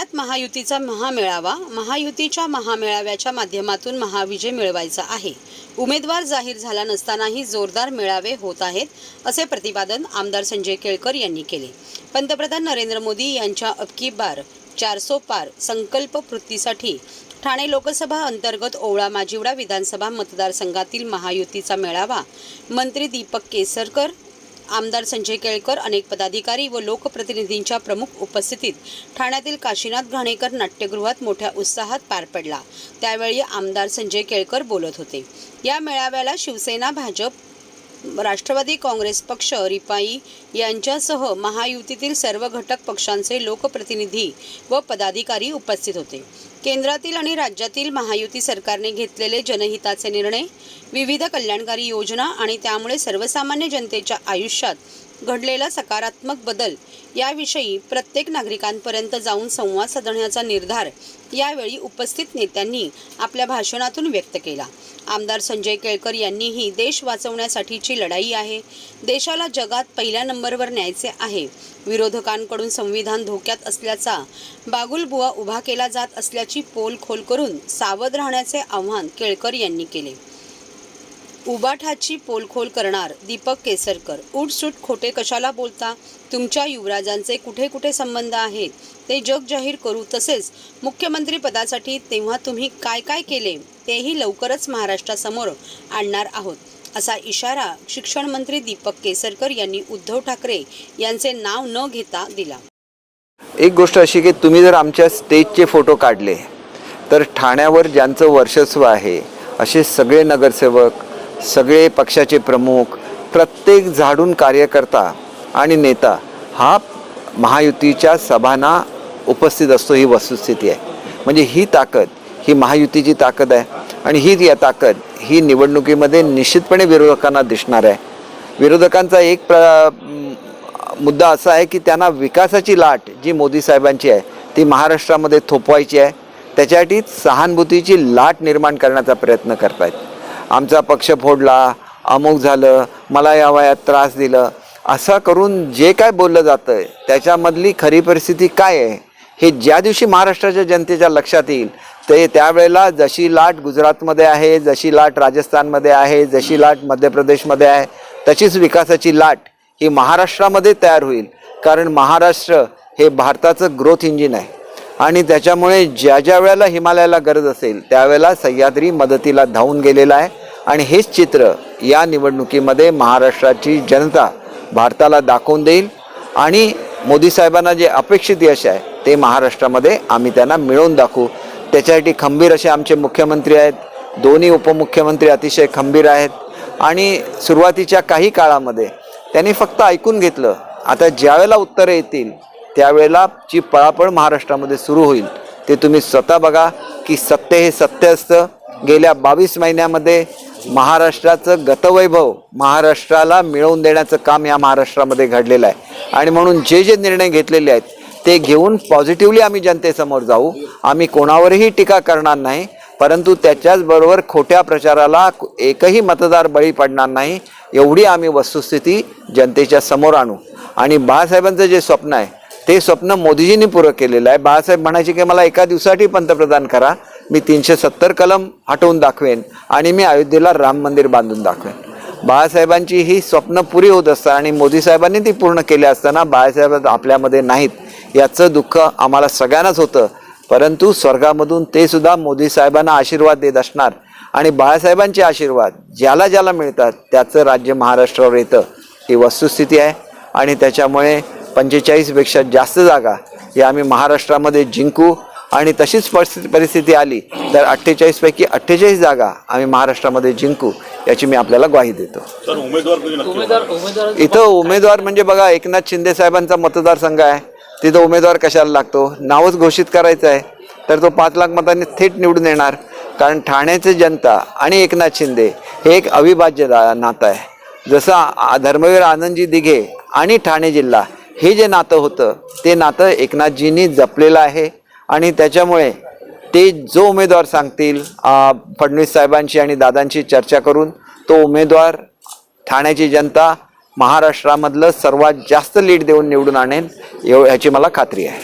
पुण्यात महायुतीचा महामेळावा महायुतीच्या महामेळाव्याच्या माध्यमातून महाविजय मिळवायचा आहे. उमेदवार जाहीर झाला नसतानाही जोरदार मेळावे होत आहेत असे प्रतिपादन आमदार संजय केळकर यांनी केले. पंतप्रधान नरेंद्र मोदी यांच्या अबकी बार चारसो पार संकल्प वृत्तीसाठी ठाणे लोकसभा अंतर्गत ओवळा माजिवडा विधानसभा मतदारसंघातील महायुतीचा मेळावा मंत्री दीपक केसरकर आमदार संजय केळकर अनेक पदाधिकारी व लोकप्रतिनिधींच्या प्रमुख उपस्थितीत ठाण्यातील काशीनाथ घाणेकर नाट्यगृहात मोठ्या उत्साहात पार पडला. त्यावेळी आमदार संजय केळकर बोलत होते. या मेळाव्याला शिवसेना भाजप राष्ट्रवादी काँग्रेस पक्ष रिपाई यांच्यासह महायुतीतील सर्व घटक पक्षांचे लोकप्रतिनिधी व पदाधिकारी उपस्थित होते. केंद्रातील आणि राज्यातील महायुती सरकारने घेतलेले जनहिताचे निर्णय विविध कल्याणकारी योजना आणि त्यामुळे सर्वसामान्य जनतेच्या आयुष्यात घडलेला सकारात्मक बदल याविषयी प्रत्येक नागरिकांपर्यंत जाऊन संवाद साधण्याचा निर्धार यावेळी उपस्थित नेत्यांनी आपल्या भाषणातून व्यक्त केला. आमदार संजय केळकर यांनीही देश वाचवण्यासाठीची लढाई आहे. देशाला जगात पहिल्या नंबरवर न्यायचे आहे. विरोधकांकडून संविधान धोक्यात असल्याचा बागुलबुवा उभा केला जात असल्याची पोल खोल करून सावध राहण्याचे आव्हान केळकर यांनी केले. उबाठाची पोलखोल करणार दीपक केसरकर. उठसूट खोटे कशाला बोलता? तुमच्या युवराजांचे कुठे कुठे संबंध आहेत? ते जग जाहीर करू तसेच मुख्यमंत्री पदासाठी तेव्हा तुम्ही काय काय केले? तेही लवकरच महाराष्ट्रासमोर आणणार आहोत. असा इशारा शिक्षण मंत्री दीपक केसरकर यांनी उद्धव ठाकरे यांचे नाव न घेता दिला. एक गोष्ट अशी की तुम्ही जर आमच्या स्टेजचे फोटो काढले तर ठाण्यावर ज्यांचं वर्चस्व आहे असे सगळे नगरसेवक सगळे पक्षाचे प्रमुख प्रत्येक झाडून कार्यकर्ता आणि नेता हा महायुतीच्या सभांना उपस्थित असतो ही वस्तुस्थिती आहे. म्हणजे ही ताकद ही महायुतीची ताकद आहे आणि ही या ताकद ही निवडणुकीमध्ये निश्चितपणे विरोधकांना दिसणार आहे. विरोधकांचा एक प्र मुद्दा असा आहे की त्यांना विकासाची लाट जी मोदी साहेबांची आहे ती महाराष्ट्रामध्ये थोपवायची आहे. त्याच्यासाठी सहानुभूतीची लाट निर्माण करण्याचा प्रयत्न करतायत. आमचा पक्ष फोडला अमुक झालं मला या वयात त्रास दिलं. असं करून जे काय बोललं जातं आहे त्याच्यामधली खरी परिस्थिती काय आहे हे ज्या दिवशी महाराष्ट्राच्या जनतेच्या लक्षात येईल ते त्यावेळेला जशी लाट गुजरातमध्ये आहे जशी लाट राजस्थानमध्ये आहे जशी लाट मध्य प्रदेशमध्ये आहे तशीच विकासाची लाट ही महाराष्ट्रामध्ये तयार होईल. कारण महाराष्ट्र हे भारताचं ग्रोथ इंजिन आहे. आणि त्याच्यामुळे ज्या ज्या वेळेला हिमालयाला गरज असेल त्यावेळेला सह्याद्री मदतीला धावून गेलेला आहे. आणि हेच चित्र या निवडणुकीमध्ये महाराष्ट्राची जनता भारताला दाखवून देईल. आणि मोदी साहेबांना जे अपेक्षित यश आहे ते महाराष्ट्रामध्ये आम्ही त्यांना मिळवून दाखवू. त्याच्यासाठी खंबीर असे आमचे मुख्यमंत्री आहेत. दोन्ही उपमुख्यमंत्री अतिशय खंबीर आहेत. आणि सुरुवातीच्या काही काळामध्ये त्यांनी फक्त ऐकून घेतलं आता ज्यावेळेला उत्तरं येतील त्यावेळेला जी पळापळ महाराष्ट्रामध्ये सुरू होईल ते तुम्ही स्वतः बघा की सत्य हे सत्य असतं. गेल्या बावीस महिन्यामध्ये महाराष्ट्राचं गतवैभव महाराष्ट्राला मिळवून देण्याचं काम या महाराष्ट्रामध्ये घडलेलं आहे. आणि म्हणून जे जे निर्णय घेतलेले आहेत ते घेऊन पॉझिटिव्हली आम्ही जनतेसमोर जाऊ. आम्ही कोणावरही टीका करणार नाही परंतु त्याच्याचबरोबर खोट्या प्रचाराला एकही मतदार बळी पडणार नाही एवढी आम्ही वस्तुस्थिती जनतेच्या समोर आणू. आणि बाळासाहेबांचं जे स्वप्न आहे ते स्वप्न मोदीजींनी पुरं केलेलं आहे. बाळासाहेब म्हणायचे की मला एका दिवसासाठी पंतप्रधान करा मी तीनशे सत्तर कलम हटवून दाखवेन आणि मी अयोध्येला राम मंदिर बांधून दाखवेन. बाळासाहेबांची ही स्वप्न पुरी होत असतात आणि मोदी साहेबांनी ती पूर्ण केली असताना बाळासाहेब आपल्यामध्ये नाहीत. याचं दुःख आम्हाला सगळ्यांनाच होतं. परंतु स्वर्गामधून ते सुद्धा मोदी साहेबांना आशीर्वाद देत असणार आणि बाळासाहेबांचे आशीर्वाद ज्याला ज्याला मिळतात त्याचं राज्य महाराष्ट्रावर येतं. ही वस्तुस्थिती आहे आणि त्याच्यामुळे पंचेचाळीसपेक्षा जास्त जागा या आम्ही महाराष्ट्रामध्ये जिंकू आणि तशीच परिस्थिती परिस्थिती आली तर अठ्ठेचाळीसपैकी अठ्ठेचाळीस जागा आम्ही महाराष्ट्रामध्ये जिंकू याची मी आपल्याला ग्वाही देतो. इथं उमेदवार म्हणजे बघा एकनाथ शिंदे साहेबांचा मतदारसंघ आहे. तिथं उमेदवार कशाला लागतो? नावच घोषित करायचं आहे. तर तो पाच लाख मतांनी थेट निवडून येणार. कारण ठाण्याचे जनता आणि एकनाथ शिंदे हे एक अविभाज्य दा- नातं आहे. जसं धर्मवीर आनंदजी दिघे आणि ठाणे जिल्हा हे जे नातं होतं ते नातं एकनाथजींनी जपलेलं आहे. आणि त्याच्यामुळे ते जो उमेदवार सांगतील फडणवीस साहेबांशी आणि दादांशी चर्चा करून तो उमेदवार ठाण्याची जनता महाराष्ट्रामधलं सर्वात जास्त लीड देऊन निवडून आणेल एव ह्याची मला खात्री आहे.